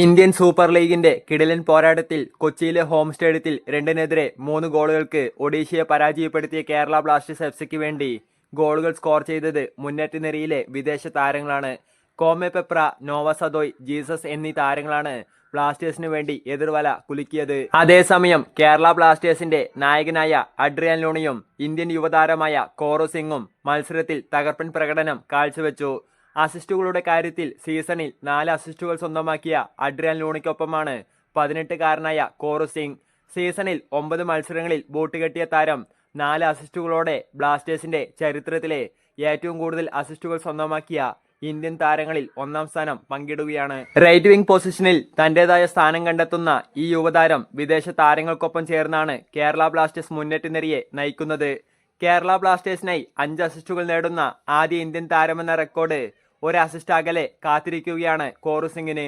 Indian super ലീഗിന്റെ കിടിലൻ പോരാട്ടത്തിൽ കൊച്ചിയിലെ ഹോം സ്റ്റേഡിയത്തിൽ രണ്ടിനെതിരെ മൂന്ന് ഗോളുകൾക്ക് ഒഡീഷയെ പരാജയപ്പെടുത്തിയ കേരള ബ്ലാസ്റ്റേഴ്സ് എഫ് സിക്ക് വേണ്ടി ഗോളുകൾ സ്കോർ ചെയ്തത് മുന്നേറ്റ നിരയിലെ വിദേശ താരങ്ങളാണ്. Kwame Peprah Noah Sadaoui Jesus എന്നീ താരങ്ങളാണ് ബ്ലാസ്റ്റേഴ്സിന് വേണ്ടി എതിർവല കുലുക്കിയത്. അതേസമയം കേരള ബ്ലാസ്റ്റേഴ്സിന്റെ നായകനായ അഡ്രിയൻ ലോണിയും ഇന്ത്യൻ യുവതാരമായ കോറോ സിംഗും മത്സരത്തിൽ തകർപ്പൻ പ്രകടനം കാഴ്ചവെച്ചു. അസിസ്റ്റുകളുടെ കാര്യത്തിൽ സീസണിൽ നാല് അസിസ്റ്റുകൾ സ്വന്തമാക്കിയ അഡ്രിയൻ ലൂണിക്കൊപ്പമാണ് പതിനെട്ടുകാരനായ കോറു സിംഗ്. സീസണിൽ ഒമ്പത് മത്സരങ്ങളിൽ ബോട്ട് കെട്ടിയ താരം നാല് അസിസ്റ്റുകളോടെ ബ്ലാസ്റ്റേഴ്സിന്റെ ചരിത്രത്തിലെ ഏറ്റവും കൂടുതൽ അസിസ്റ്റുകൾ സ്വന്തമാക്കിയ ഇന്ത്യൻ താരങ്ങളിൽ ഒന്നാം സ്ഥാനം പങ്കിടുകയാണ്. റൈറ്റ് വിംഗ് പൊസിഷനിൽ തന്റേതായ സ്ഥാനം കണ്ടെത്തുന്ന ഈ യുവതാരം വിദേശ താരങ്ങൾക്കൊപ്പം ചേർന്നാണ് കേരള ബ്ലാസ്റ്റേഴ്സ് മുന്നേറ്റ നിരയെ നയിക്കുന്നത്. കേരള ബ്ലാസ്റ്റേഴ്സിനായി അഞ്ച് അസിസ്റ്റുകൾ നേടുന്ന ആദ്യ ഇന്ത്യൻ താരമെന്ന റെക്കോർഡ് ഒരു അസിസ്റ്റ് അകലെ കാത്തിരിക്കുകയാണ് കോറു സിംഗിന്